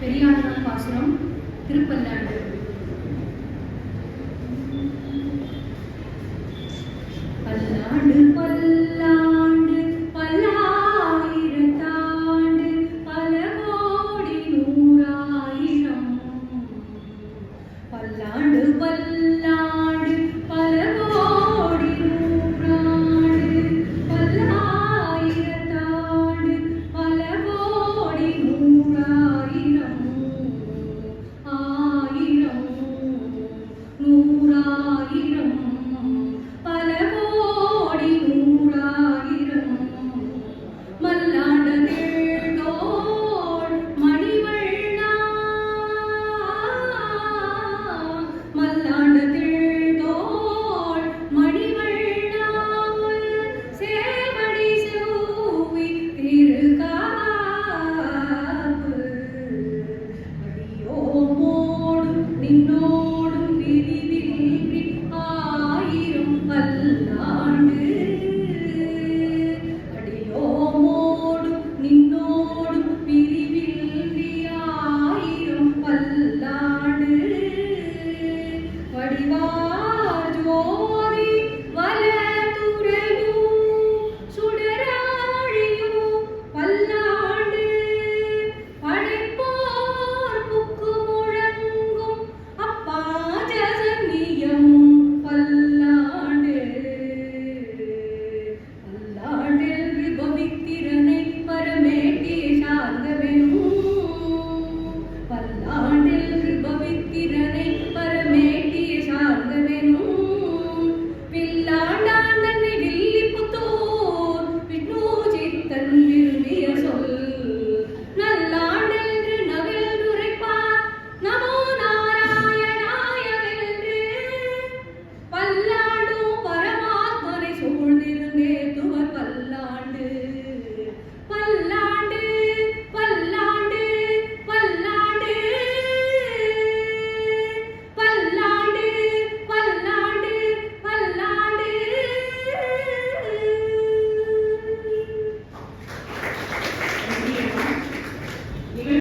பெரியாழ்வார் பாசுரம் திருப்பல்லாண்டு. പതിനായിരം പല